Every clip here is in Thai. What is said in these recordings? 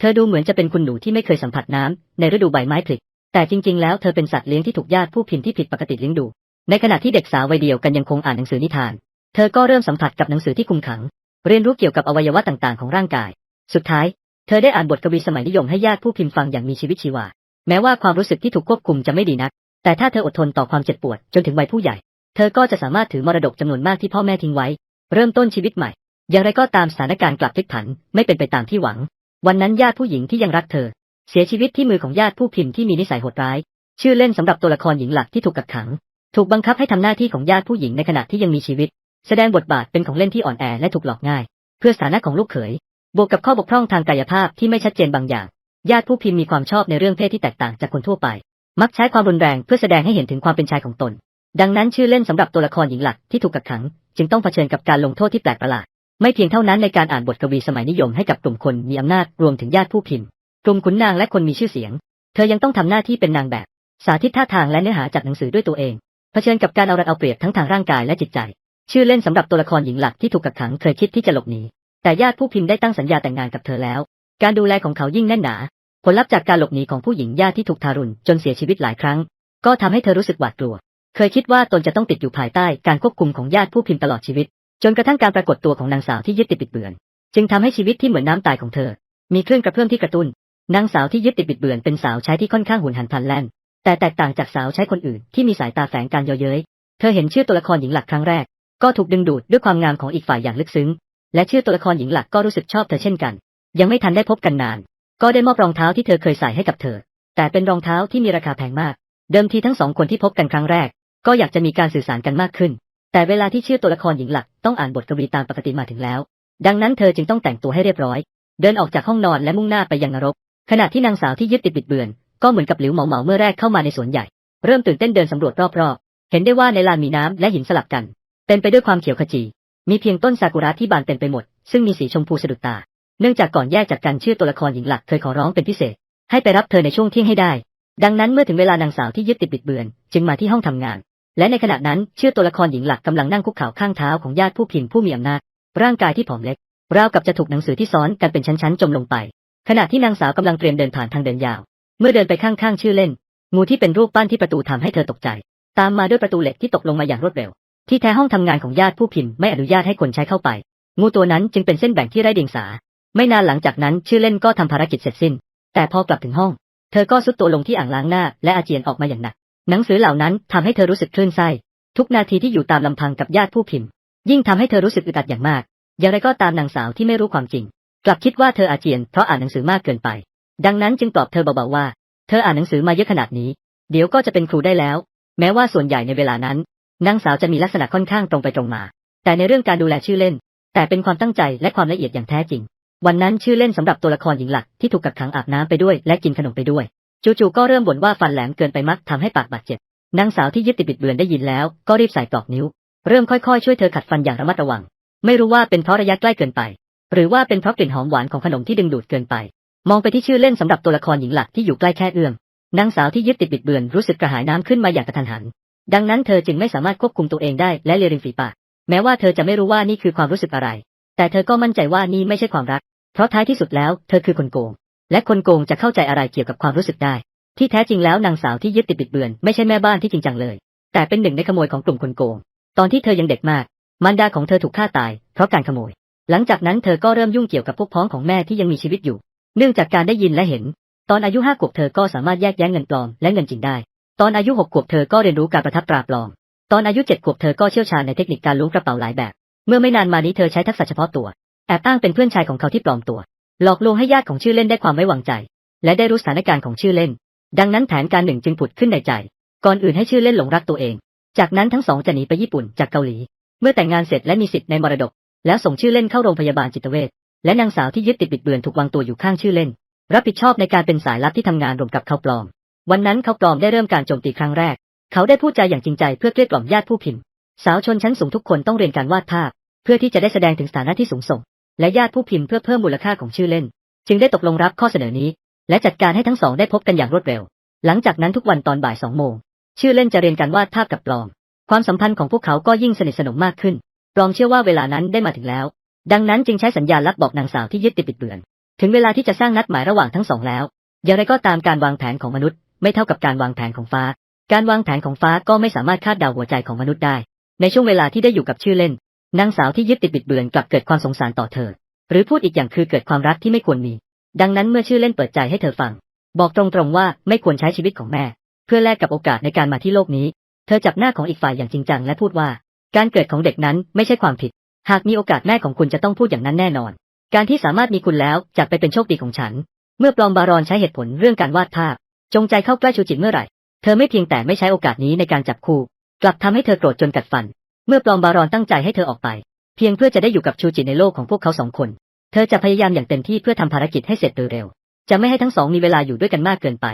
เธอดูเหมือนจะเป็นคุณหนูที่ไม่เคยสัมผัสน้ำในฤดูใบไม้ผลิแต่จริง ๆ แล้วเธอเป็นสัตว์เลี้ยงที่ถูกญาติผู้พิมพ์ที่ผิดปกติเลี้ยงดู ในขณะที่เด็กสาววัยเดียวกันยังคงอ่านหนังสือนิทาน เธอก็เริ่มสัมผัสกับหนังสือที่คุมขัง เรียนรู้เกี่ยวกับอวัยวะต่างๆ ของร่างกาย สุดท้าย เธอได้อ่านบทกวีสมัยนิยมให้ญาติผู้พิมพ์ฟังอย่างมีชีวิตชีวา แม้ว่าความรู้สึกที่ถูกควบคุมจะไม่ดีนัก แต่ถ้าเธออดทนต่อความเจ็บปวดจนถึงวัยผู้ใหญ่ เธอก็จะสามารถถือมรดกจำนวนมากที่พ่อแม่ทิ้งไว้ เริ่มต้นชีวิตใหม่ อย่างไรก็ตามสถานการณ์กลับพลิกผัน ไม่เป็นไปตามที่หวัง วันนั้นญาติผู้หญิงที่ยังรักเธอ เสียชีวิตที่มือของญาติผู้พิมพ์ที่มีนิสัยโหดร้าย ชื่อเล่นสำหรับตัวละครหญิงหลักที่ถูกกักขัง ถูกบังคับให้ทำหน้าที่ของญาติผู้หญิงในขณะที่ยังมีชีวิต แสดงบทบาทเป็นของเล่นที่อ่อนแอและถูกหลอกง่าย เพื่อสถานะของลูกเขย บวกกับข้อบกพร่องทางกายภาพที่ไม่ชัดเจนบางอย่าง ญาติผู้พิมพ์มีความชอบในเรื่องเพศที่แตกต่างจากคนทั่วไป มักใช้ความรุนแรงเพื่อแสดงให้เห็นถึงความเป็นชายของตน ดังนั้นชื่อเล่นสำหรับตัวละครหญิงหลักที่ถูกกักขัง จึงต้องเผชิญกับการลงโทษที่แปลกประหลาด ไม่เพียงเท่านั้นในการอ่านบทกวีสมัยนิยมให้กับกลุ่มคนมีอำนาจรวมถึงญาติผู้พิมพ์ กลุ่มขุนนางและคนมีชื่อเสียง เธอยังต้องทำหน้าที่เป็นนางแบบ สาธิตท่าทางและเนื้อหาจากหนังสือด้วยตัวเอง เผชิญกับการเอารัดเอาเปรียบทั้งทางร่างกายและจิตใจ ชื่อเล่นสำหรับตัวละครหญิงหลักที่ถูกกักขังเคยคิดที่จะหลบหนี แต่ญาติผู้พิมพ์ได้ตั้งสัญญาแต่งงานกับเธอแล้ว การดูแลของเขายิ่งแน่นหนา ผลลัพธ์จากการหลบหนีของผู้หญิงญาติที่ถูกทารุณจนเสียชีวิตหลายครั้ง ก็ทำให้เธอรู้สึกหวาดกลัว เคยคิดว่าตนจะต้องติดอยู่ภายใต้การควบคุมของญาติผู้พิมพ์ตลอดชีวิต จนกระทั่งการปรากฏตัวของนางสาวที่ยึดติดบิดเบือน จึงทำให้ชีวิตที่เหมือนน้ำตายของเธอ มีคลื่นกระเพื่อมที่กระตุ้นนางสาวที่ยึดติดบิดเบือนเป็นสาวใช้ที่ค่อนข้างหุนหันพลันแล่น แต่แตกต่างจากสาวใช้คนอื่นที่มีสายตาแฝงการเยาะเย้ยเธอเห็นชื่อตัวละครหญิงหลักครั้งแรก ก็ถูกดึงดูดด้วยความงามของอีกฝ่ายอย่างลึกซึ้ง และชื่อตัวละครหญิงหลักก็รู้สึกชอบเธอเช่นกัน ยังไม่ทันได้พบกันนาน ก็ได้มอบรองเท้าที่เธอเคยใส่ให้กับเธอ แต่เป็นรองเท้าที่มีราคาแพงมาก เดิมทีทั้งสองคนที่พบกันครั้งแรก ก็อยากจะมีการสื่อสารกันมากขึ้น แต่เวลาที่ชื่อตัวละครหญิงหลักต้องอ่านบทกวีตามปกติมาถึงแล้ว ดังนั้นเธอจึงต้องแต่งตัวให้เรียบร้อย เดินออกจากห้องนอนและมุ่งหน้าไปยังนรก ขณะที่นางสาวที่ยึดติดบิดเบือน ก็เหมือนกับหลิวเหมาเหมาเมื่อแรกเข้ามาในสวนใหญ่ เริ่มตื่นเต้นเดินสำรวจรอบๆ เห็นได้ว่าในลานมีน้ำและหินสลับกัน เต็มไปด้วยความเขียวขจี มีเพียงต้นซากุระที่บานเต็มไปหมด ซึ่งมีสีชมพูสะดุดตา เนื่องจากก่อนแยกจากกันชื่อตัวละครหญิงหลักเคยขอร้องเป็นพิเศษ ให้ไปรับเธอในช่วงเที่ยงให้ได้ ดังนั้นเมื่อถึงเวลานางสาวที่ยึดติดบิดเบือน จึงมาที่ห้องทำงาน และในขณะนั้นชื่อตัวละครหญิงหลักกำลังนั่งคุกเข่าข้างเท้าของญาติผู้พิมพ์ผู้มีอำนาจ ร่างกายที่ผอมเล็กราวกับจะถูกหนังสือที่ซ้อนกันเป็นชั้นๆจมลงไป ขณะที่นางสาวกำลังเตรียมเดินผ่านทางเดินยาว เมื่อเดินไปข้างๆชื่อเล่น งูที่เป็นรูปปั้นที่ประตูทำให้เธอตกใจ ตามมาด้วยประตูเหล็กที่ตกลงมาอย่างรวดเร็ว ที่แท้ห้องทำงานของญาติผู้พิมพ์ไม่อนุญาตให้คนใช้เข้าไป งูตัวนั้นจึงเป็นเส้นแบ่งที่ไร้เดียงสา ไม่นานหลังจากนั้นชื่อเล่นก็ทำภารกิจเสร็จสิ้น แต่พอกลับถึงห้อง เธอก็ซุดตัวลงที่อ่างล้างหน้าและอาเจียนออกมาอย่างหนัก หนังสือเหล่านั้นทำให้เธอรู้สึกคลื่นไส้ทุกนาทีที่อยู่ตามลำพังกับญาติผู้พิมพ์ ยิ่งทำให้เธอรู้สึกอึดอัดอย่างมาก อย่างไรก็ตามนางสาวที่ไม่รู้ความจริง กลับคิดว่าเธออาเจียนเพราะอ่านหนังสือมากเกินไป ดังนั้นจึงปลอบเธอเบาๆว่า เธออ่านหนังสือมาเยอะขนาดนี้ เดี๋ยวก็จะเป็นครูได้แล้ว แม้ว่าส่วนใหญ่ในเวลานั้นนางสาวจะมีลักษณะค่อนข้างตรงไปตรงมา แต่ในเรื่องการดูแลชื่อเล่น แต่เป็นความตั้งใจและความละเอียดอย่างแท้จริง วันนั้นชื่อเล่นสำหรับตัวละครหญิงหลักที่ถูกกักขังอาบน้ำไปด้วยและกินขนมไปด้วย จู่ๆก็เริ่มบ่นว่าฟันแหลมเกินไปมักทำให้ปากบาดเจ็บนางสาวที่ยึดติดบิดเบือนได้ยินแล้ว ก็รีบใส่ปลอกนิ้ว เริ่มค่อยๆช่วยเธอขัดฟันอย่างระมัดระวัง ไม่รู้ว่าเป็นเพราะระยะใกล้เกินไป หรือว่าเป็นเพราะกลิ่นหอมหวานของขนมที่ดึงดูดเกินไป มองไปที่ชื่อเล่นสำหรับตัวละครหญิงหลักที่อยู่ใกล้แค่เอื้อมนางสาวที่ยึดติดบิดเบือนรู้สึกกระหายน้ำขึ้นมาอย่างกระทันหัน ดังนั้นเธอจึงไม่สามารถควบคุมตัวเองได้และเลียริมฝีปากแม้ว่าเธอจะไม่รู้ว่านี่คือความรู้สึกอะไร แต่เธอก็มั่นใจว่านี่ไม่ใช่ความรัก เพราะท้ายที่สุดแล้ว เธอคือคนโกง และคนโกงจะเข้าใจอะไรเกี่ยวกับความรู้สึกได้ ที่แท้จริงแล้วนางสาวที่ยึดติดบิดเบือนไม่ใช่แม่บ้านที่จริงจังเลย แต่เป็นหนึ่งในขโมยของกลุ่มคนโกง ตอนที่เธอยังเด็กมาก มารดาของเธอถูกฆ่าตาย เพราะการขโมย หลังจากนั้นเธอก็เริ่มยุ่งเกี่ยวกับพวกพ้องของแม่ที่ยังมีชีวิตอยู่ เนื่องจากการได้ยินและเห็น ตอนอายุห้าขวบเธอก็สามารถแยกแยะเงินปลอมและเงินจริงได้ ตอนอายุหกขวบเธอก็เรียนรู้การประทับตราปลอม ตอนอายุเจ็ดขวบเธอก็เชี่ยวชาญในเทคนิคการล้วงกระเป๋าหลายแบบ เมื่อไม่นานมานี้เธอใช้ทักษะเฉพาะตัว แอบอ้างเป็นเพื่อนชายของเขาที่ปลอมตัว หลอกลวงให้ญาติของชื่อเล่นได้ความไว้วางใจ และได้รู้สถานการณ์ของชื่อเล่น ดังนั้นแผนการหนึ่งจึงผุดขึ้นในใจ ก่อนอื่นให้ชื่อเล่นหลงรักตัวเอง จากนั้นทั้งสองจะหนีไปญี่ปุ่นจากเกาหลี เมื่อแต่งงานเสร็จและมีสิทธิ์ในมรดก แล้วส่งชื่อเล่นเข้าโรงพยาบาลจิตเวชและนางสาวที่ยึดติดบิดเบือนถูกวางตัวอยู่ข้างชื่อเล่น รับผิดชอบในการเป็นสายลับที่ทำงานรวมกับเขาปลอม วันนั้นเขาปลอมได้เริ่มการโจมตีครั้งแรก เขาได้พูดจาอย่างจริงใจเพื่อเกลี้ยกล่อมญาติผู้พิมพ์ สาวชนชั้นสูงทุกคนต้องเรียนการวาดภาพ เพื่อที่จะได้แสดงถึงสถานะที่สูงส่ง และญาติผู้พิมพ์เพื่อเพิ่มมูลค่าของชื่อเล่น จึงได้ตกลงรับข้อเสนอนี้ และจัดการให้ทั้งสองได้พบกันอย่างรวดเร็ว หลังจากนั้นทุกวันตอนบ่ายสองโมงชื่อเล่นจะเรียนการวาดภาพกับปลอม ความสัมพันธ์ของพวกเขาก็ยิ่งสนิทสนมมากขึ้นปลอมเชื่อว่าเวลานั้นได้มาถึงแล้ว ดังนั้นจึงใช้สัญญาณลับบอกนางสาวที่ยึดติดบิดเบือน ถึงเวลาที่จะสร้างนัดหมายระหว่างทั้งสองแล้ว อย่างไรก็ตามการวางแผนของมนุษย์ ไม่เท่ากับการวางแผนของฟ้า การวางแผนของฟ้าก็ไม่สามารถคาดเดาหัวใจของมนุษย์ได้ ในช่วงเวลาที่ได้อยู่กับชื่อเล่น นางสาวที่ยึดติดบิดเบือนกลับเกิดความสงสารต่อเธอ หรือพูดอีกอย่างคือเกิดความรักที่ไม่ควรมี ดังนั้นเมื่อชื่อเล่นเปิดใจให้เธอฟัง บอกตรงๆว่าไม่ควรใช้ชีวิตของแม่ เพื่อแลกกับโอกาสในการมาที่โลกนี้ เธอจับหน้าของอีกฝ่ายอย่างจริงจังและพูดว่า การเกิดของเด็กนั้นไม่ใช่ความผิด หากมีโอกาสแม่ของคุณจะต้องพูดอย่างนั้นแน่นอน การที่สามารถมีคุณแล้วจัดไปเป็นโชคดีของฉัน เมื่อปลอมบารอนใช้เหตุผลเรื่องการวาดภาพ จงใจเข้าใกล้ชูจิตเมื่อไหร่ เธอไม่เพียงแต่ไม่ใช้โอกาสนี้ในการจับคู่ กลับทำให้เธอโกรธจนกัดฟัน เมื่อปลอมบารอนตั้งใจให้เธอออกไป เพียงเพื่อจะได้อยู่กับชูจิในโลกของพวกเขาสองคน เธอจะพยายามอย่างเต็มที่เพื่อทำภารกิจให้เสร็จโดยเร็ว จะไม่ให้ทั้งสองมีเวลาอยู่ด้วยกันมากเกินไป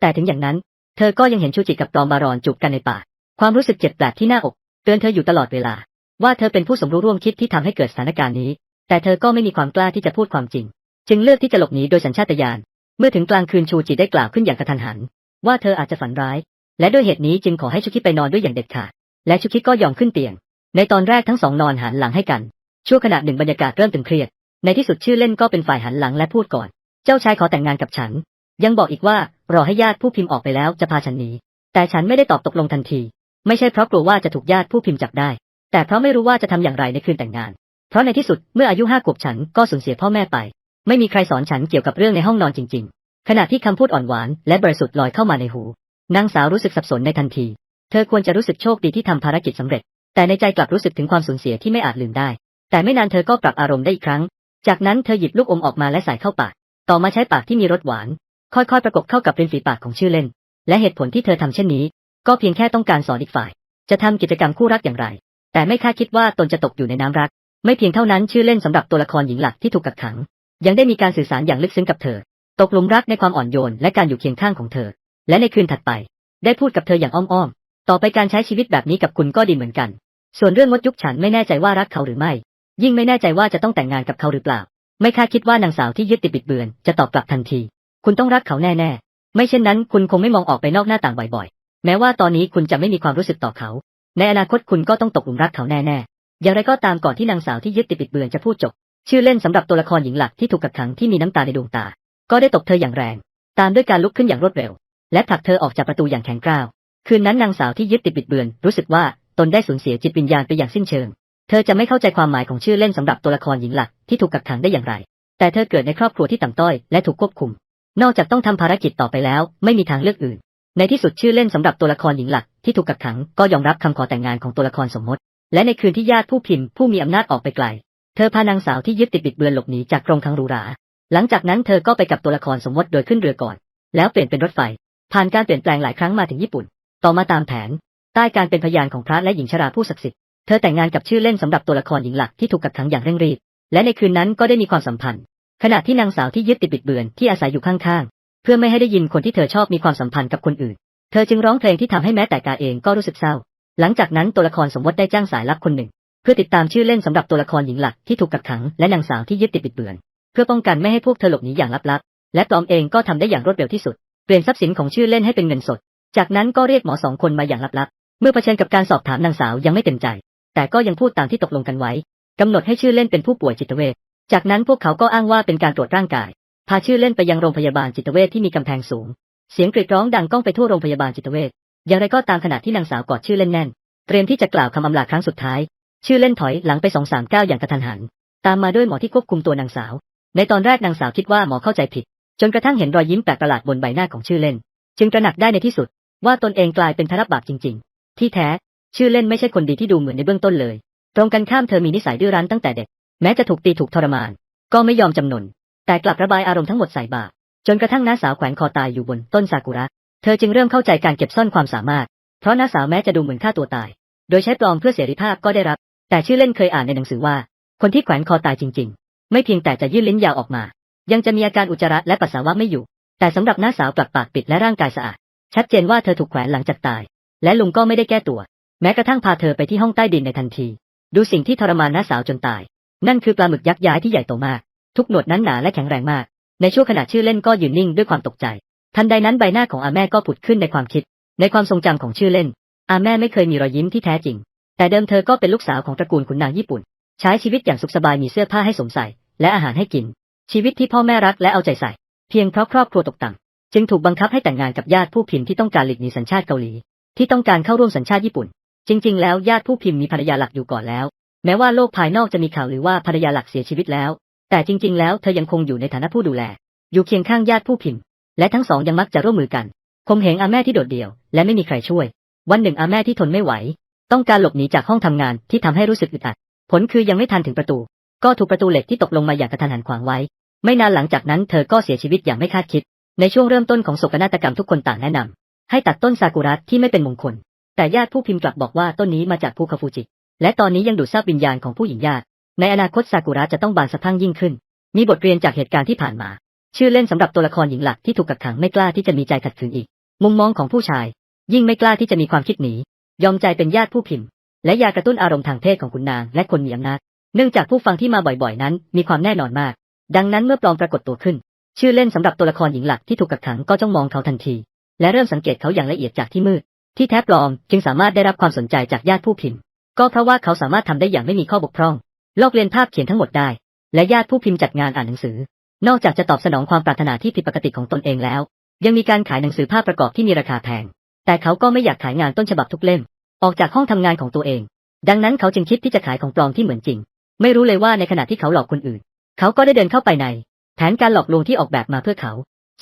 แต่ถึงอย่างนั้น เธอก็ยังเห็นชูจิกับปลอมบารอนจูบกันในป่า ความรู้สึกเจ็บแปลกที่หน้าอกเตือนเธออยู่ตลอดเวลา ว่าเธอเป็นผู้สมรู้ร่วมคิดที่ทำให้เกิดสถานการณ์นี้ แต่เธอก็ไม่มีความกล้าที่จะพูดความจริง จึงเลือกที่จะหลบหนีโดยสัญชาตญาณ เมื่อถึงกลางคืนชูจิได้กล่าวขึ้นอย่างกระทันหัน ว่าเธออาจจะฝันร้าย และด้วยเหตุนี้จึงขอให้ชุกิไปนอนด้วยอย่างเด็ดขาด และชุกิดก็ยอมขึ้นเตียง ในตอนแรกทั้งสองนอนหันหลังให้กัน ชั่วขณะหนึ่งบรรยากาศเริ่มตึงเครียด ในที่สุดชื่อเล่นก็เป็นฝ่ายหันหลังและพูดก่อน เจ้าชายขอแต่งงานกับฉัน ยังบอกอีกว่ารอให้ญาติผู้พิมพ์ออกไปแล้วจะพาฉันหนี แต่ฉันไม่ได้ตอบตกลงทันที ไม่ใช่เพราะกลัวว่าจะถูกญาติผู้พิมพ์จับได้ แต่เพราะไม่รู้ว่าจะทำอย่างไรในคืนแต่งงาน เพราะในที่สุดเมื่ออายุห้าขวบฉันก็สูญเสียพ่อแม่ไป ไม่มีใครสอนฉันเกี่ยวกับเรื่องในห้องนอนจริง ๆ ขณะที่คำพูดอ่อนหวานและบริสุทธิ์ลอยเข้ามาในหู นางสาวรู้สึกสับสนในทันที เธอควรจะรู้สึกโชคดีที่ทำภารกิจสำเร็จ แต่ในใจกลับรู้สึกถึงความสูญเสียที่ไม่อาจลืมได้ แต่ไม่นานเธอก็ปรับอารมณ์ได้อีกครั้ง จากนั้นเธอหยิบลูกอมออกมาและใส่เข้าปาก ต่อมาใช้ปากที่มีรสหวาน ค่อยๆ ประกบเข้ากับริมฝีปากของชื่อเล่น และเหตุผลที่เธอทำเช่นนี้ ก็เพียงแค่ต้องการสอนอีกฝ่าย จะทำกิจกรรมคู่รักอย่างไร แต่ไม่คาดคิดว่าตนจะตกอยู่ในน้ำรัก ไม่เพียงเท่านั้นชื่อเล่นสำหรับตัวละครหญิงหลักที่ถูกกักขัง ยังได้มีการสื่อสารอย่างลึกซึ้งกับเธอ ตกหลุมรักในความอ่อนโยนและการอยู่เคียงข้างของเธอ และในคืนถัดไป ได้พูดกับเธออย่างอ้อมๆ ต่อไปการใช้ชีวิตแบบนี้กับคุณก็ดีเหมือนกัน ส่วนเรื่องมดยุคฉันไม่แน่ใจว่ารักเขาหรือไม่ ยิ่งไม่แน่ใจว่าจะต้องแต่งงานกับเขาหรือเปล่า ไม่คาดคิดว่านางสาวที่ยึดติดบิดเบือนจะตอบกลับทันที คุณต้องรักเขาแน่ๆ ไม่เช่นนั้นคุณคงไม่มองออกไปนอกหน้าต่างบ่อยๆ แม้ว่าตอนนี้คุณจะไม่มีความรู้สึกต่อเขา ในอนาคตคุณก็ต้องตกหลุมรักเขาแน่ๆ อย่างไรก็ตามก่อนที่นางสาวที่ยึดติดบิดเบือนจะพูดจบ ชื่อเล่นสำหรับตัวละครหญิงหลักที่ถูกกักขังที่มีน้ำตาในดวงตา ก็ได้ตบเธออย่างแรง ตามด้วยการลุกขึ้นอย่างรวดเร็ว และผลักเธอออกจากประตูอย่างแข็งกร้าว คืนนั้นนางสาวที่ยึดติดบิดเบือน รู้สึกว่าตนได้สูญเสียจิตวิญญาณไปอย่างสิ้นเชิง เธอจะไม่เข้าใจความหมายของชื่อเล่นสำหรับตัวละครหญิงหลักที่ถูกกักขังได้อย่างไร แต่เธอเกิดในครอบครัวที่ต่ำต้อยและถูกควบคุม นอกจากต้องทำภารกิจต่อไปแล้ว ไม่มีทางเลือกอื่น ในที่สุดชื่อเล่นสำหรับตัวละครหญิงหลักที่ถูกกักขังก็ยอมรับคำขอแต่งงานของตัวละครสมมติ และในคืนที่ญาติผู้พิมพ์ผู้มีอำนาจออกไปไกล เธอพานางสาวที่ยึดติดบิดเบือนหลบหนีจากกรงขังรูหราหลังจากนั้นเธอก็ไปกับตัวละครสมมติโดยขึ้นเรือก่อน แล้วเปลี่ยนเป็นรถไฟ ผ่านการเปลี่ยนแปลงหลายครั้งมาถึงญี่ปุ่น ต่อมาตามแผน ใต้การเป็นพยานของพระและหญิงชราผู้ศักดิ์สิทธิ์เธอแต่งงานกับชื่อเล่นสำหรับตัวละครหญิงหลักที่ถูกกักขังอย่างเร่งรีบ และในคืนนั้นก็ได้มีความสัมพันธ์ ขณะที่นางสาวที่ยึดติดบิดเบือนที่อาศัยอยู่ข้างๆ เพื่อไม่ให้ได้ยินคนที่เธอชอบมีความสัมพันธ์กับคนอื่น เธอจึงร้องเพลงที่ทำให้แม้แต่กาเองก็รู้สึกเศร้า หลังจากนั้นตัวละครสมมติได้จ้างสายลับคนหนึ่ง เพื่อติดตามชื่อเล่นสำหรับตัวละครหญิงหลักที่ถูกกักขังและนางสาวที่ยึดติดบิดเบือน เพื่อป้องกันไม่ให้พวกเธอหลบหนีอย่างลับๆ และปลอมเองก็ทำได้อย่างรวดเร็วที่สุด เปลี่ยนทรัพย์สินของชื่อเล่นให้เป็นเงินสด จากนั้นก็เรียกหมอสองคนมาอย่างลับๆ เมื่อเผชิญกับการสอบถามนางสาวยังไม่เต็มใจ แต่ก็ยังพูดตามที่ตกลงกันไว้กำหนดให้ชื่อเล่นเป็นผู้ป่วยจิตเวช จากนั้นพวกเขาก็อ้างว่าเป็นการตรวจร่างกาย พาชื่อเล่นไปยังโรงพยาบาลจิตเวชที่มีกำแพงสูง เสียงกรีดร้องดังก้องไปทั่วโรงพยาบาลจิตเวช อย่างไรก็ตามขณะที่นางสาวกอดชื่อเล่นแน่น เตรียมที่จะกล่าวคำอำลาครั้งสุดท้าย ชื่อเล่นถอยหลังไปสองสามก้าวอย่างกระทันหัน ตามมาด้วยหมอที่ควบคุมตัวนางสาว ในตอนแรกนางสาวคิดว่าหมอเข้าใจผิด จนกระทั่งเห็นรอยยิ้มแปลกประหลาดบนใบหน้าของชื่อเล่น จึงตระหนักได้ในที่สุด ว่าตนเองกลายเป็นทารับบาปจริง ๆ ที่แท้ ชื่อเล่นไม่ใช่คนดีที่ดูเหมือนในเบื้องต้นเลย ตรงกันข้ามเธอมีนิสัยดื้อรั้นตั้งแต่เด็ก แม้จะถูกตีถูกทรมาน ก็ไม่ยอมจำนน แต่กลับระบายอารมณ์ทั้งหมดใส่บาปจนกระทั่งน้าสาวแขวนคอตายอยู่บนต้นซากุระ เธอจึงเริ่มเข้าใจการเก็บซ่อนความสามารถ เพราะน้าสาวแม้จะดูเหมือนฆ่าตัวตาย โดยใช้ปลอมเพื่อเสรีภาพก็ได้รับ แต่ชื่อเล่นเคยอ่านในหนังสือว่า คนที่แขวนคอตายจริง ๆ ไม่เพียงแต่จะยื่นลิ้นยาวออกมา ยังจะมีอาการอุจจาระและปัสสาวะไม่อยู่ แต่สำหรับน้าสาวกลับปากปิดและร่างกายสะอาด ชัดเจนว่าเธอถูกแขวนหลังจากตาย และลุงก็ไม่ได้แก้ตัว แม้กระทั่งพาเธอไปที่ห้องใต้ดินในทันที ดูสิ่งที่ทรมานน้าสาวจนตาย นั่นคือปลาหมึกยักษ์ย้ายที่ใหญ่โตมาก ทุกหนวดนั้นหนาและแข็งแรงมาก ในช่วงขณะชื่อเล่นก็ยืนนิ่งด้วยความตกใจ ทันใดนั้นใบหน้าของอาแม่ก็ผุดขึ้นในความคิด ในความทรงจำของชื่อเล่น อาแม่ไม่เคยมีรอยยิ้มที่แท้จริง แต่เดิมเธอก็เป็นลูกสาวของตระกูลขุนนางญี่ปุ่น ใช้ชีวิตอย่างสุขสบายมีเสื้อผ้าให้สวมใส่ และอาหารให้กิน ชีวิตที่พ่อแม่รักและเอาใจใส่ เพียงเพราะครอบครัวตกต่ำ จึงถูกบังคับให้แต่งงานกับญาติผู้พิมพ์ที่ต้องการหลีกหนีสัญชาติเกาหลี ที่ต้องการเข้าร่วมสัญชาติญี่ปุ่น จริง ๆ แล้วญาติผู้พิมพ์มีภรรยาหลักอยู่ก่อนแล้ว แม้ว่าโลกภายนอกจะมีข่าวหรือว่าภรรยาหลักเสียชีวิตแล้ว แต่จริง ๆ แล้วเธอยังคงอยู่ในฐานะผู้ดูแล อยู่เคียงข้างญาติผู้พิมพ์ และทั้งสองยังมักจะร่วมมือกันคมเหงอาแม่ที่โดดเดี่ยว และไม่มีใครช่วย วันหนึ่งอาแม่ที่ทนไม่ไหว ต้องการหลบหนีจากห้องทำงานที่ทำให้รู้สึกอึดอัด ผลคือยังไม่ทันถึงประตู ก็ถูกประตูเหล็กที่ตกลงมาอย่างกระทันหันขวางไว้ ไม่นานหลังจากนั้นเธอก็เสียชีวิตอย่างไม่คาดคิด ในช่วงเริ่มต้นของโศกนาฏกรรมทุกคนต่างแนะนำให้ตัดต้นซากุระที่ไม่เป็นมงคล แต่ญาติผู้พิมพ์กลับบอกว่าต้นนี้มาจากภูคาฟูจิ และตอนนี้ยังดูดซาบวิญญาณของผู้หญิงญาติ ในอนาคตซากุระจะต้องบานสะพั่งยิ่งขึ้น มีบทเรียนจากเหตุการณ์ที่ผ่านมา ชื่อเล่นสำหรับตัวละครหญิงหลักที่ถูกกักขังไม่กล้าที่จะมีใจขัดขืนอีก มุมมองของผู้ชาย ยิ่งไม่กล้าที่จะมีความคิดหนี ยอมใจเป็นญาติผู้พิมพ์ และยากระตุ้นอารมณ์ทางเพศของคุณนางและคนมีอำนาจ เนื่องจากผู้ฟังที่มาบ่อยๆ นั้น มีความแน่นอนมาก ดังนั้นเมื่อปลอมปรากฏตัวขึ้น ชื่อเล่นสำหรับตัวละครหญิงหลักที่ถูกกักขังก็จ้องมองเขาทันที และเริ่มสังเกตเขาอย่างละเอียดจากที่มืด ที่แท้ปลอมจึงสามารถได้รับความสนใจจากญาติผู้พิมพ์ ก็เพราะว่าเขาสามารถทำได้อย่างไม่มีข้อบกพร่อง ลอกเลียนภาพเขียนทั้งหมดได้ และญาติผู้พิมพ์จัดงานอ่านหนังสือ นอกจากจะตอบสนองความปรารถนาที่ผิดปกติของตนเองแล้ว ยังมีการขายหนังสือภาพประกอบที่มีราคาแพง แต่เขาก็ไม่อยากขายงานต้นฉบับทุกเล่ม ออกจากห้องทำงานของตัวเอง ดังนั้นเขาจึงคิดที่จะขายของปลอมที่เหมือนจริง ไม่รู้เลยว่าในขณะที่เขาหลอกคนอื่น เขาก็ได้เดินเข้าไปใน แผนการหลอกลวงที่ออกแบบมาเพื่อเขา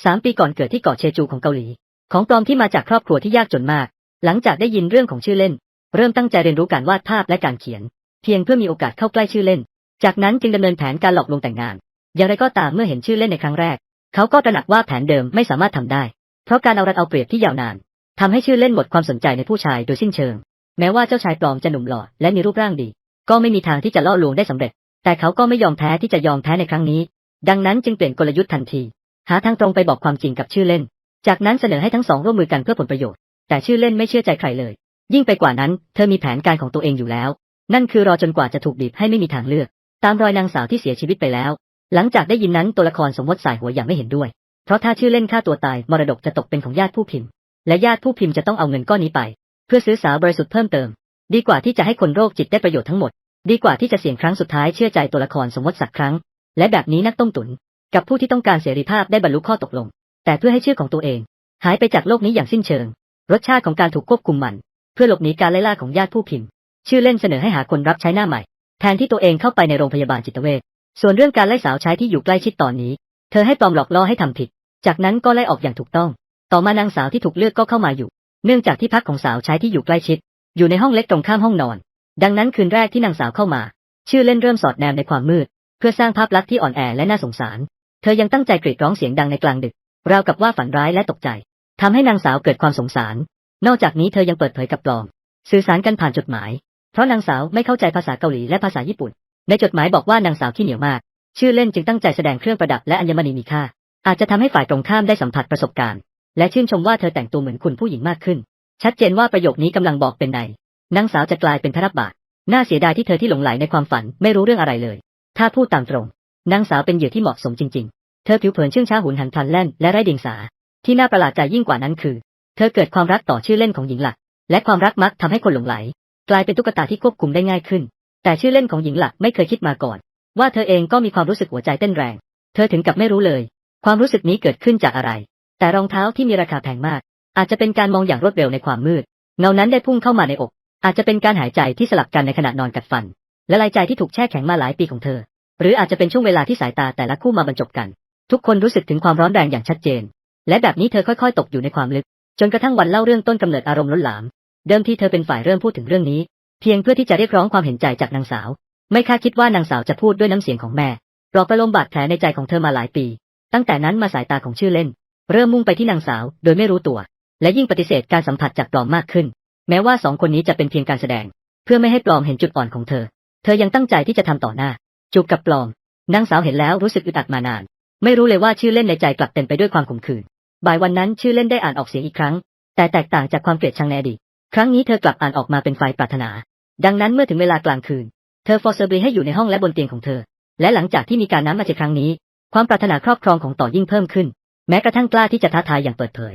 สามปีก่อนเกิดที่เกาะเชจูของเกาหลี ของปลอมที่มาจากครอบครัวที่ยากจนมาก หลังจากได้ยินเรื่องของชื่อเล่น เริ่มตั้งใจเรียนรู้การวาดภาพและการเขียน เพียงเพื่อมีโอกาสเข้าใกล้ชื่อเล่น จากนั้นจึงดำเนินแผนการหลอกลวงแต่งงาน อย่างไรก็ตามเมื่อเห็นชื่อเล่นในครั้งแรก เขาก็ตระหนักว่าแผนเดิมไม่สามารถทำได้ เพราะการเอารัดเอาเปรียบที่ยาวนานทำให้ชื่อเล่นหมดความสนใจในผู้ชายโดยสิ้นเชิง แม้ว่าเจ้าชายปลอมจะหนุ่มหล่อและมีรูปร่างดี ก็ไม่มีทางที่จะล่อลวงได้สำเร็จ แต่เขาก็ไม่ยอมแพ้ที่จะยอมแพ้ในครั้งนี้ ดังนั้นจึงเปลี่ยนกลยุทธ์ทันที หาทางตรงไปบอกความจริงกับชื่อเล่น จากนั้นเสนอให้ทั้งสองร่วมมือกันเพื่อผลประโยชน์ แต่ชื่อเล่นไม่เชื่อใจใครเลย ยิ่งไปกว่านั้น เธอมีแผนการของตัวเองอยู่แล้ว นั่นคือรอจนกว่าจะถูกบีบให้ไม่มีทางเลือก ตามรอยนางสาวที่เสียชีวิตไปแล้ว หลังจากได้ยินนั้นตัวละครสมมติสายหัวอย่างไม่เห็นด้วย เพราะถ้าชื่อเล่นฆ่าตัวตายมรดกจะตกเป็นของญาติผู้พิมพ์ และญาติผู้พิมพ์จะต้องเอาเงินก้อนนี้ไป เพื่อซื้อสาวบริสุทธิ์เพิ่มเติม ดีกว่าที่จะให้คนโรคจิตได้ประโยชน์ทั้งหมด ดีกว่าที่จะเสี่ยงครั้งสุดท้ายเชื่อใจตัวละครสมมติสักครั้ง และแบบนี้นักต้มตุน กับผู้ที่ต้องการเสรีภาพได้บรรลุข้อตกลง แต่เพื่อให้ชื่อของตัวเอง หายไปจากโลกนี้อย่างสิ้นเชิง รสชาติของการถูกควบคุมมัน เพื่อหลบหนีการไล่ล่าของญาติผู้พิมพ์ ชื่อเล่นเสนอให้หาคนรับใช้หน้าใหม่ แทนที่ตัวเองเข้าไปในโรงพยาบาลจิตเวชส่วนเรื่องการไล่สาวใช้ที่อยู่ใกล้ชิดตอนนี้ เธอให้ปลอมหลอกล่อให้ทำผิด จากนั้นก็ไล่ออกอย่างถูกต้อง ต่อมานางสาวที่ถูกเลือกก็เข้ามาอยู่ เนื่องจากที่พักของสาวใช้ที่อยู่ใกล้ชิด อยู่ในห้องเล็กตรงข้ามห้องนอน ดังนั้นคืนแรกที่นางสาวเข้ามา ชื่อเล่นเริ่มสอดแนมในความมืด เพื่อสร้างภาพลักษณ์ที่อ่อนแอและน่าสงสาร เธอยังตั้งใจกรีดร้องเสียงดังในกลางดึก ราวกับว่าฝันร้ายและตกใจทำให้นางสาวเกิดความสงสาร นอกจากนี้เธอยังเปิดเผยกับปลอม สื่อสารกันผ่านจดหมาย เพราะนางสาวไม่เข้าใจภาษาเกาหลีและภาษาญี่ปุ่น ในจดหมายบอกว่านางสาวขี้เหนียวมาก ชื่อเล่นจึงตั้งใจแสดงเครื่องประดับและอัญมณีมีค่า อาจจะทำให้ฝ่ายตรงข้ามได้สัมผัสประสบการณ์ และชื่นชมว่าเธอแต่งตัวเหมือนคุณผู้หญิงมากขึ้น ชัดเจนว่าประโยคนี้กำลังบอกเป็นในนางสาวจะกลายเป็นพระรับบาปน่าเสียดายที่เธอที่หลงไหลในความฝันไม่รู้เรื่องอะไรเลย ถ้าพูดตามตรง นางสาวเป็นเหยื่อที่เหมาะสมจริง ๆ เธอผิวเผินเชื่องช้าหุนหันพลันแล่นและไร้เดียงสา ที่น่าประหลาดใจยิ่งกว่านั้นคือ เธอเกิดความรักต่อชื่อเล่นของหญิงหลัก และความรักมักทำให้คนหลงไหล กลายเป็นตุ๊กตาที่ควบคุมได้ง่ายขึ้น แต่ชื่อเล่นของหญิงหลักไม่เคยคิดมาก่อน ว่าเธอเองก็มีความรู้สึกหัวใจเต้นแรง เธอถึงกับไม่รู้เลย ความรู้สึกนี้เกิดขึ้นจากอะไร แต่รองเท้าที่มีราคาแพงมาก อาจจะเป็นการมองอย่างรวดเร็วในความมืด เงานั้นได้พุ่งเข้ามาในอก อาจจะเป็นการหายใจที่สลับกันในขณะนอนกัดฟัน และลายใจที่ถูกแช่แข็งมาหลายปีของเธอ หรืออาจจะเป็นช่วงเวลาที่สายตาแต่ละคู่มาบรรจบกัน ทุกคนรู้สึกถึงความร้อนแรงอย่างชัดเจน และแบบนี้เธอค่อยๆ ตกอยู่ในความลึก จนกระทั่งวันเล่าเรื่องต้นกำเนิดอารมณ์ล้นหลาม เดิมที่เธอเป็นฝ่ายเริ่มพูดถึงเรื่องนี้ เพียงเพื่อที่จะเรียกร้องความเห็นใจจากนางสาว ไม่คาดคิดว่านางสาวจะพูดด้วยน้ำเสียงของแม่ปลอบประโลมบาดแผลในใจของเธอมาหลายปี ตั้งแต่นั้นมาสายตาของชื่อเล่น เริ่มมุ่งไปที่นางสาว โดยไม่รู้ตัว และยิ่งปฏิเสธการสัมผัสจากปลอมมากขึ้น แม้ว่าสองคนนี้จะเป็นเพียงการแสดง เพื่อไม่ให้ปลอมเห็นจุดอ่อนของเธอ เธอยังตั้งใจที่จะทำต่อหน้า จูบกับปลอมนางสาวเห็นแล้วรู้สึกอึดอัดมานาน ไม่รู้เลยว่าชื่อเล่นในใจกลับเต็มไปด้วยความขมขื่นบ่ายวันนั้นชื่อเล่นได้อ่านออกเสียงอีกครั้ง แต่แตกต่างจากความเกลียดชังในอดีตครั้งนี้เธอกลับอ่านออกมาเป็นไฟปรารถนา ดังนั้นเมื่อถึงเวลากลางคืน เธอฟอร์เซอร์บีให้อยู่ในห้องและบนเตียงของเธอ และหลังจากที่มีการน้ำมาเจครั้งนี้ ความปรารถนาครอบครองของต่อยิ่งเพิ่มขึ้น แม้กระทั่งกล้าที่จะท้าทายอย่างเปิดเผย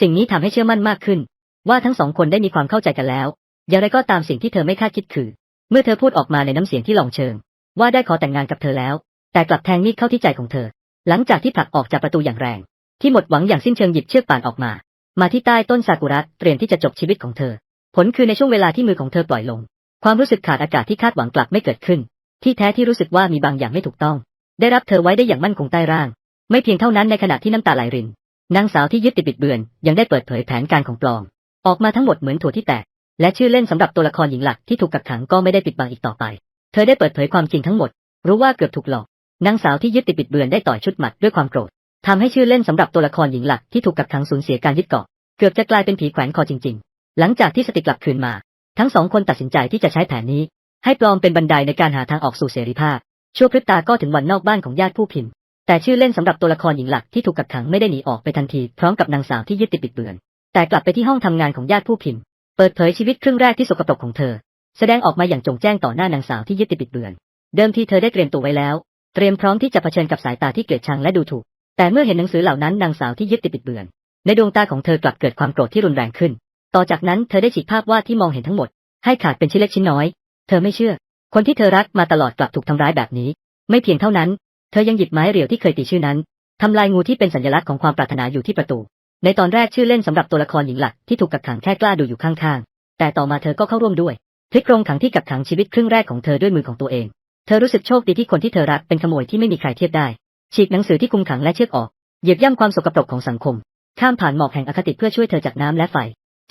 สิ่งนี้ทำให้เชื่อมั่นมากขึ้น ว่าทั้งสองคนได้มีความเข้าใจกันแล้ว อย่างไรก็ตามสิ่งที่เธอไม่คาดคิดคือ เมื่อเธอพูดออกมาในน้ำเสียงที่หลองเชิง ว่าได้ขอแต่งงานกับเธอแล้ว แต่กลับแทงมีดเข้าที่ใจของเธอ หลังจากที่ผลักออกจากประตูอย่างแรง ที่หมดหวังอย่างสิ้นเชิงหยิบเชือกป่านออกมา มาที่ใต้ต้นซากุระเตรียมที่จะจบชีวิตของเธอ ผลคือในช่วงเวลาที่มือของเธอปล่อยลง ความรู้สึกขาดอากาศที่คาดหวังกลับไม่เกิดขึ้น ที่แท้ที่รู้สึกว่ามีบางอย่างไม่ถูกต้อง ได้รับเธอไว้ได้อย่างมั่นคงใต้ร่าง ไม่เพียงเท่านั้นในขณะที่น้ำตาไหลรินนางสาวที่ยึดติดบิดเบือน ยังได้เปิดเผยแผนการของปลอม ออกมาทั้งหมดเหมือนถั่วที่แตกและชื่อเล่นสำหรับตัวละครหญิงหลักที่ถูกกักขังก็ไม่ได้ปิดบังอีกต่อไป เธอได้เปิดเผยความจริงทั้งหมด รู้ว่าเกือบถูกหลอกนางสาวที่ยึดติดบิดเบือนได้ต่อยชุดหมัดด้วยความโกรธทำให้ชื่อเล่นสำหรับตัวละครหญิงหลักที่ถูกกักขังสูญเสียการยึดเกาะเกือบจะกลายเป็นผีแขวนคอจริง ๆ หลังจากที่สติกลับคืนมา ทั้งสองคนตัดสินใจที่จะใช้แผนนี้ ให้ปลอมเป็นบันไดในการหาทางออกสู่เสรีภาพ ชั่วพริบตาก็ถึงวันนอกบ้านของญาติผู้พิมพ์ แต่ชื่อเล่นสำหรับตัวละครหญิงหลักที่ถูกกักขังไม่ได้หนีออกไปทันทีพร้อมกับนางสาวที่ยึดติดบิดเบือน แต่กลับไปที่ห้องทำงานของญาติผู้พิมพ์ เปิดเผยชีวิตครึ่งแรกที่สกปรกของเธอ แสดงออกมาอย่างจงแจ้งต่อหน้านางสาวที่ยึดติดบิดเบือน เดิมทีเธอได้เตรียมตัวไว้แล้ว เตรียมพร้อมที่จะเผชิญกับสายตาที่เกลียดชังและดูถูก แต่เมื่อเห็นหนังสือเหล่านั้นนางสาวที่ยึดติดบิดเบือน ในดวงตาของเธอกลับเกิดความโกรธที่รุนแรงขึ้น ต่อจากนั้นเธอได้ฉีกภาพวาดที่มองเห็นทั้งหมด ให้ขาดเป็นชิ้นเล็กชิ้นน้อย เธอไม่เชื่อ คนที่เธอรักมาตลอดกลับถูกทำร้ายแบบนี้ ไม่เพียงเท่านั้น เธอยังหยิบไม้เรียวที่เคยตีชื่อนั้นทำลายงูที่เป็นสัญลักษณ์ของความปรารถนาอยู่ที่ประตู ในตอนแรกชื่อเล่นสำหรับตัวละครหญิงหลักที่ถูกกักขังแค่กล้าดูอยู่ข้างๆ แต่ต่อมาเธอก็เข้าร่วมด้วย พลิกโรงขังที่กักขังชีวิตครึ่งแรกของเธอด้วยมือของตัวเอง เธอรู้สึกโชคดีที่คนที่เธอรักเป็นขโมยที่ไม่มีใครเทียบได้ ฉีกหนังสือที่คุมขังและเชือกออก เหยียบย่ำความสกปรกของสังคม ข้ามผ่านหมอกแห่งอคติเพื่อช่วยเธอจากน้ำและไฟ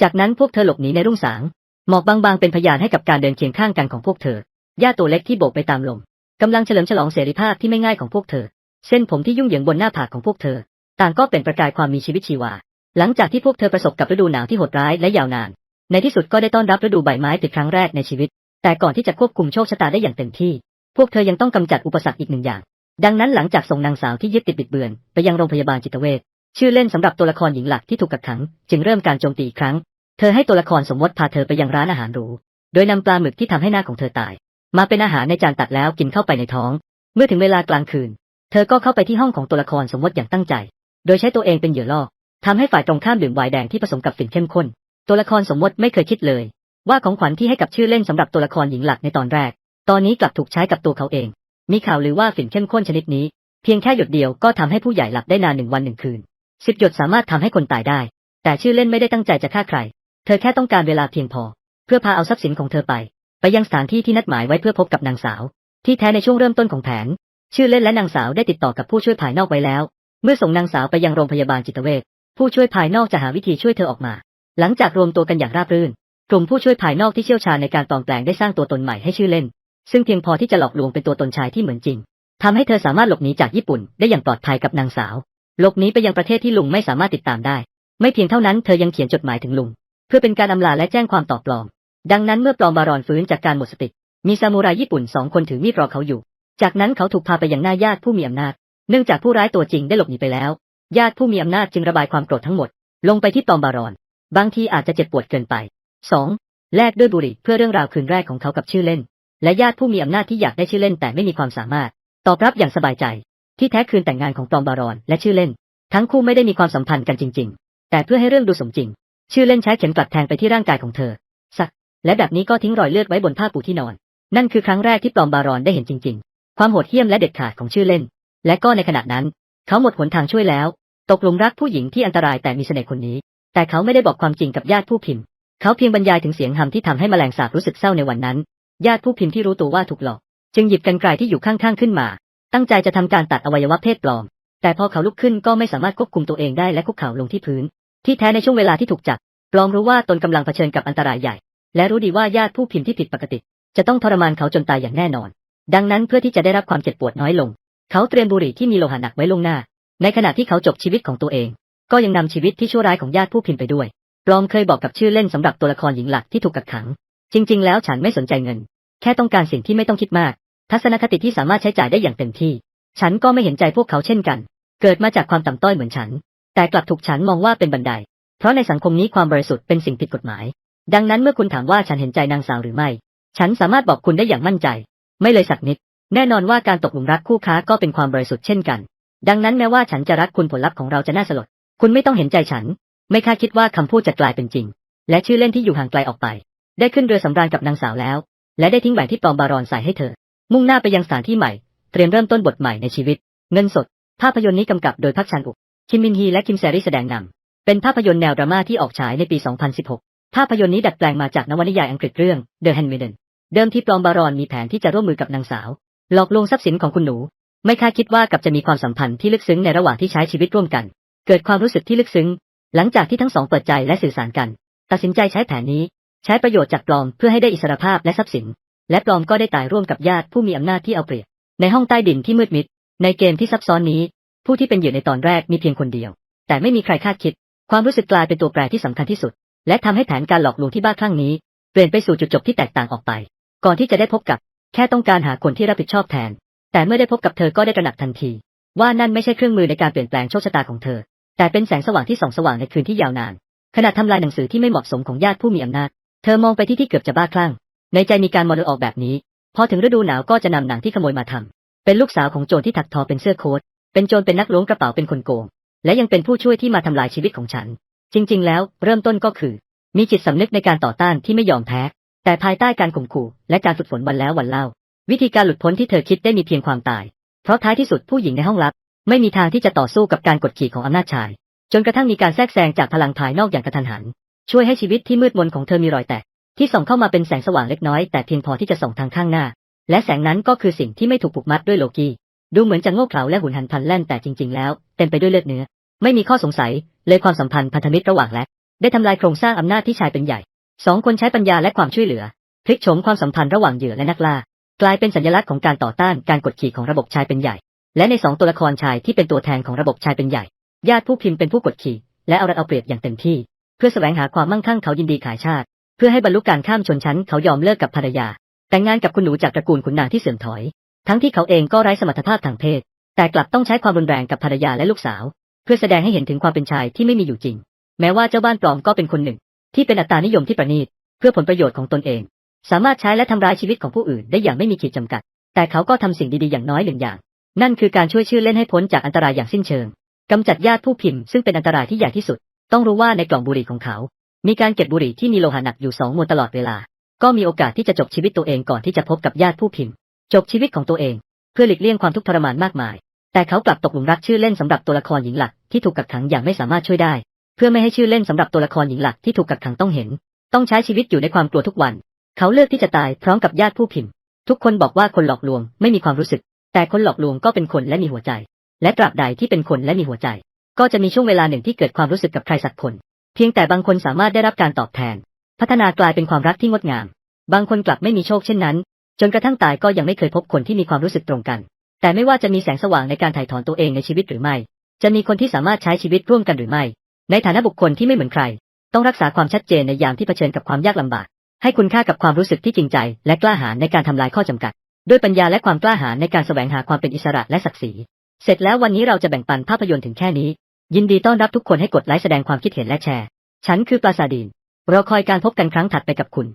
จากนั้นพวกเธอหลบหนีในรุ่งสาง หมอกบางๆเป็นพยานให้กับการเดินเคียงข้างกันของพวกเธอย่าตัวเล็กที่โบกไปตามลมกำลังเฉลิมฉลองเสรีภาพที่ไม่ง่ายของพวกเธอ เส้นผมที่ยุ่งเหยิงบนหน้าผากของพวกเธอ ต่างก็เป็นประกายความมีชีวิตชีวา หลังจากที่พวกเธอประสบกับฤดูหนาวที่โหดร้ายและยาวนาน ในที่สุดก็ได้ต้อนรับฤดูใบไม้ผลิครั้งแรกในชีวิต แต่ก่อนที่จะควบคุมโชคชะตาได้อย่างเต็มที่ พวกเธอยังต้องกำจัดอุปสรรคอีกหนึ่งอย่าง ดังนั้นหลังจากส่งนางสาวที่ยึดติดบิดเบือน ไปยังโรงพยาบาลจิตเวชชื่อเล่นสำหรับตัวละครหญิงหลักที่ถูกกักขัง จึงเริ่มการโจมตีอีกครั้ง เธอให้ตัวละครสมมติพาเธอไปยังร้านอาหารหรู โดยนำปลาหมึกที่ทำให้หน้าของเธอตาย มาเป็นอาหารในจานตัดแล้วกินเข้าไปในท้อง เมื่อถึงเวลากลางคืน เธอก็เข้าไปที่ห้องของตัวละครสมมติอย่างตั้งใจ โดยใช้ตัวเองเป็นเหยื่อล่อทำให้ฝ่ายตรงข้ามดื่มไวน์แดงที่ผสมกับฝิ่นเข้มข้น ตัวละครสมมติไม่เคยคิดเลย ว่าของขวัญที่ให้กับชื่อเล่นสำหรับตัวละครหญิงหลักในตอนแรก ตอนนี้กลับถูกใช้กับตัวเขาเอง มีข่าวลือว่าฝิ่นเข้มข้นชนิดนี้ เพียงแค่หยดเดียวก็ทำให้ผู้ใหญ่หลับได้นานหนึ่งวันหนึ่งคืนสิบหยดสามารถทำให้คนตายได้ แต่ชื่อเล่นไม่ได้ตั้งใจจะฆ่าใคร เธอแค่ต้องการเวลาเพียงพอ เพื่อพาเอาทรัพย์สินของเธอไป ไปยังสถานที่ที่นัดหมายไว้เพื่อพบกับนางสาว ที่แท้ในช่วงเริ่มต้นของแผน ชื่อเล่นและนางสาวได้ติดต่อกับผู้ช่วยภายนอกไว้แล้ว เมื่อส่งนางสาวไปยังโรงพยาบาลจิตเวชผู้ช่วยภายนอกจะหาวิธีช่วยเธอออกมา หลังจากรวมตัวกันอย่างราบรื่น กลุ่มผู้ช่วยภายนอกที่เชี่ยวชาญในการปลอมแปลงได้สร้างตัวตนใหม่ให้ชื่อเล่น ซึ่งเพียงพอที่จะหลอกลวงเป็นตัวตนชายที่เหมือนจริงทำให้เธอสามารถหลบหนีจากญี่ปุ่นได้อย่างปลอดภัยกับนางสาว หลบหนีไปยังประเทศที่ลุงไม่สามารถติดตามได้ ไม่เพียงเท่านั้นเธอยังเขียนจดหมายถึงลุง เพื่อเป็นการอำลาและแจ้งความต่อปลอม ดังนั้นเมื่อปลอมบารอนฟื้นจากการหมดสติ มีซามูไรญี่ปุ่นสองคนถือมีดรอเขาอยู่ จากนั้นเขาถูกพาไปยังหน้าญาติผู้มีอำนาจ เนื่องจากผู้ร้ายตัวจริงได้หลบหนีไปแล้ว ญาติผู้มีอำนาจจึงระบายความโกรธทั้งหมด ลงไปที่ปลอมบารอน บางทีอาจจะเจ็บปวดเกินไป 2. แลกด้วยบุหรี่เพื่อเรื่องราวคืนแรกของเขากับชื่อเล่น และญาติผู้มีอำนาจที่อยากได้ชื่อเล่นแต่ไม่มีความสามารถ ตอบรับอย่างสบายใจ ที่แท้คืนแต่งงานของปลอมบารอนและชื่อเล่น ทั้งคู่ไม่ได้มีความสัมพันธ์กันจริง ๆ แต่เพื่อให้เรื่องดูสมจริง ชื่อเล่นใช้เข็มกลัดแทงไปที่ร่างกายของเธอ สัก และแบบนี้ก็ทิ้งรอยเลือดไว้บนผ้าปูที่นอน นั่นคือครั้งแรกที่ปลอมบารอนได้เห็นจริง ๆ ความโหดเหี้ยมและเด็ดขาดของชื่อเล่น และก็ในขณะนั้น เขาหมดหนทางช่วยแล้ว ตกหลุมรักผู้หญิงที่อันตรายแต่มีเสน่ห์คนนี้ แต่เขาไม่ได้บอกความจริงกับญาติผู้พิมพ์ เขาเพียงบรรยายถึงเสียงหำที่ทำให้แมลงสาบรู้สึกเศร้าในวันนั้น ญาติผู้พิมพ์ที่รู้ตัวว่าถูกหลอก จึงหยิบกรรไกรที่อยู่ข้างๆขึ้นมา ตั้งใจจะทำการตัดอวัยวะเพศปลอม แต่พอเขาลุกขึ้นก็ไม่สามารถควบคุมตัวเองได้และคุกเข่าลงที่พื้น ที่แท้ในช่วงเวลาที่ถูกจับปลอมรู้ว่าตนกำลังเผชิญกับอันตรายใหญ่ และรู้ดีว่าญาติผู้พิมพ์ที่ผิดปกติ จะต้องทรมานเขาจนตายอย่างแน่นอน ดังนั้นเพื่อที่จะได้รับความเจ็บปวดน้อยลง เขาเตรียมบุหรี่ที่มีโลหะหนักไว้ลงหน้า ในขณะที่เขาจบชีวิตของตัวเอง ก็ยังนำชีวิตที่ชั่วร้ายของญาติผู้พิมพ์ไปด้วยปลอมเคยบอกกับชื่อเล่นสำหรับตัวละครหญิงหลักที่ถูกกักขัง จริง ๆ แล้วฉันไม่สนใจเงิน แค่ต้องการสิ่งที่ไม่ต้องคิดมาก ทัศนคติที่สามารถใช้จ่ายได้อย่างเต็มที่ ฉันก็ไม่เห็นใจพวกเขาเช่นกัน เกิดมาจากความต่ำต้อยเหมือนฉัน แต่กลับถูกฉันมองว่าเป็นบันได เพราะในสังคมนี้ความบริสุทธิ์เป็นสิ่งผิดกฎหมาย ดังนั้นเมื่อคุณถามว่าฉันเห็นใจนางสาวหรือไม่ ฉันสามารถบอกคุณได้อย่างมั่นใจ ไม่เลยสักนิด แน่นอนว่าการตกหลุมรักคู่ค้าก็เป็นความบริสุทธิ์เช่นกัน ดังนั้นแม้ว่าฉันจะรักคุณผลลัพธ์ของเราจะน่าสลด คุณไม่ต้องเห็นใจฉัน ไม่คาดคิดว่าคำพูดจะกลายเป็นจริง และชื่อเล่นที่อยู่ห่างไกลออกไป ได้ขึ้นเรือสำราญกับนางสาวแล้ว และได้ทิ้งแหวนที่ปลอมบารอนใส่ให้เธอ มุ่งหน้าไปยังสถานที่ใหม่ เตรียมเริ่มต้นบทใหม่ในชีวิต เงินสด ภาพยนตร์นี้กำกับโดยพักชันอุกคิมมินฮีและคิมแซรีแสดงนำเป็นภาพยนตร์แนวดราม่าที่ออกฉายในปี 2016 ภาพยนตร์นี้ดัดแปลงมาจากนวนิยายอังกฤษเรื่อง The Handmaiden เดิมที่ปลอมบารอนมีแผนที่จะร่วมมือกับนางสาวหลอกลวงทรัพย์สินของคุณหนู ไม่คาดคิดว่ากับจะมีความสัมพันธ์ที่ลึกซึ้งในระหว่างที่ใช้ชีวิตร่วมกัน เกิดความรู้สึกที่ลึกซึ้ง หลังจากที่ทั้งสองเปิดใจและสื่อสารกัน ตัดสินใจใช้แผนนี้ ใช้ประโยชน์จากปลอมเพื่อให้ได้อิสรภาพและทรัพย์สิน และปลอมก็ได้ตายร่วมกับญาติผู้มีอำนาจที่เอาเปรียบ ในห้องใต้ดินที่มืดมิด ในเกมที่ซับซ้อนนี้ ผู้ที่เป็นเหยื่อในตอนแรกมีเพียงคนเดียว แต่ไม่มีใครคาดคิด ความรู้สึกกลายเป็นตัวแปรที่สำคัญที่สุด และทำให้แผนการหลอกลวงที่บ้าคลั่งนี้ เปลี่ยนไปสู่จุดจบที่แตกต่างออกไป ก่อนที่จะได้พบกับ แค่ต้องการหาคนที่รับผิดชอบแทน แต่เมื่อได้พบกับเธอก็ได้ตระหนักทันที ว่านั่นไม่ใช่เครื่องมือในการเปลี่ยนแปลงโชคชะตาของเธอ แต่เป็นแสงสว่างที่ส่องสว่างในคืนที่ยาวนาน ขณะทำลายหนังสือที่ไม่เหมาะสมของญาติผู้มีอำนาจ เธอมองไปที่ที่เกือบจะบ้าคลั่ง ในใจมีการมอดออกแบบนี้ พอถึงฤดูหนาวก็จะนำหนังที่ขโมยมาทำ เป็นลูกสาวของโจรที่ถักทอเป็นเสื้อโค้ท เป็นโจรเป็นนักล้วงกระเป๋าเป็นคนโกง และยังเป็นผู้ช่วยที่มาทำลายชีวิตของฉัน จริง ๆ แล้ว เริ่มต้นก็คือ มีจิตสำนึกในการต่อต้านที่ไม่ยอมแพ้ แต่ภายใต้การข่มขู่ และการฝึกฝนวันแล้ววันเล่า วิธีการหลุดพ้นที่เธอคิดได้มีเพียงความตาย เพราะท้ายที่สุดผู้หญิงในห้องลับ ไม่มีทางที่จะต่อสู้กับการกดขี่ของอำนาจชาย จนกระทั่งมีการแทรกแซงจากพลังภายนอกอย่างกระทันหัน ช่วยให้ชีวิตที่มืดมนของเธอมีรอยแตกที่ส่องเข้ามาเป็นแสงสว่างเล็กน้อยแต่เพียงพอที่จะส่องทางข้างหน้า และแสงนั้นก็คือสิ่งที่ไม่ถูกผูกมัดด้วยโลกีดูเหมือนจะโง่เขลาและหุนหันพลันแล่นแต่จริง ๆ แล้วเต็มไปด้วยเลือดเนื้อ ไม่มีข้อสงสัย เลยความสัมพันธ์พันธมิตรระหว่างและได้ทำลายโครงสร้างอำนาจที่ชายเป็นใหญ่สองคนใช้ปัญญาและความช่วยเหลือพลิกโฉมความสัมพันธ์ระหว่างเหยื่อและนักล่ากลายเป็นสัญลักษณ์ของการต่อต้านการกดขี่ของระบบชายเป็นใหญ่ และในสองตัวละครชายที่เป็นตัวแทนของระบบชายเป็นใหญ่ ญาติผู้พิมพ์เป็นผู้กดขี่ และเอารัดเอาเปรียบอย่างเต็มที่ เพื่อแสวงหาความมั่งคั่งเขายินดีขายชาติ เพื่อให้บรรลุการข้ามชนชั้นเขายอมเลิกกับภรรยา แต่งงานกับคุณหนูจากตระกูลขุนนางที่เสื่อมถอย ทั้งที่เขาเองก็ไร้สมรรถภาพทางเพศ แต่กลับต้องใช้ความรุนแรงกับภรรยาและลูกสาว เพื่อแสดงให้เห็นถึงความเป็นชายที่ไม่มีอยู่จริง แม้ว่าเจ้าบ้านปลอมก็เป็นคนหนึ่ง ที่เป็นอัตตานิยมที่ประณีตเพื่อผลประโยชน์ของตนเอง สามารถใช้และทำร้ายชีวิตของผู้อื่นได้อย่างไม่มีขีดจำกัด แต่เขาก็ทำสิ่งดีๆอย่างน้อยหนึ่งอย่าง นั่นคือการช่วยชื่อเล่นให้พ้นจากอันตรายอย่างสิ้นเชิงกำจัดญาติผู้พิมพ์ซึ่งเป็นอันตรายที่ใหญ่ที่สุด ต้องรู้ว่าในกล่องบุหรี่ของเขา มีการเก็บบุหรี่ที่มีโลหะหนักอยู่สองมวลตลอดเวลา ก็มีโอกาสที่จะจบชีวิตตัวเองก่อนที่จะพบกับญาติผู้พิมพ์ จบชีวิตของตัวเอง เพื่อหลีกเลี่ยงความทุกข์ทรมานมากมาย แต่เขากลับตกหลุมรักชื่อเล่นสำหรับตัวละครหญิงหลักที่ถูกกักขังอย่างไม่สามารถช่วยได้ เพื่อไม่ให้ชื่อเล่นสำหรับตัวละครหญิงหลักที่ถูกกักขังต้องเห็น ต้องใช้ชีวิตอยู่ในความกลัวทุกวัน เขาเลือกที่จะตายพร้อมกับญาติผู้พิมพ์ ทุกคนบอกว่าคนหลอกลวงไม่มีความรู้สึก แต่คนหลอกลวงก็เป็นคนและมีหัวใจ และตราบใดที่เป็นคนและมีหัวใจ ก็จะมีช่วงเวลาหนึ่งที่เกิดความรู้สึกกับใครสักคน เพียงแต่บางคนสามารถได้รับการตอบแทน พัฒนากลายเป็นความรักที่งดงาม บางคนกลับไม่มีโชคเช่นนั้น จนกระทั่งตายก็ยังไม่เคยพบคนที่มีความรู้สึกตรงกัน แต่ไม่ว่าจะมีแสงสว่างในการถ่ายถอนตัวเองในชีวิตหรือไม่ จะมีคนที่สามารถใช้ชีวิตร่วมกันหรือไม่ ในฐานะบุคคลที่ไม่เหมือนใคร ต้องรักษาความชัดเจนในยามที่เผชิญกับความยากลำบาก ให้คุณค่ากับความรู้สึกที่จริงใจ และกล้าหาญในการทำลายข้อจำกัด ด้วยปัญญาและความกล้าหาญในการแสวงหาความเป็นอิสระและศักดิ์ศรี เสร็จแล้ววันนี้เราจะแบ่งปันภาพยนตร์ถึงแค่นี้ ยินดีต้อนรับทุกคนให้กดไลค์แสดงความคิดเห็นและแชร์ ฉันคือปราสาดีน เราคอยการพบกันครั้งถัดไปกับคุณ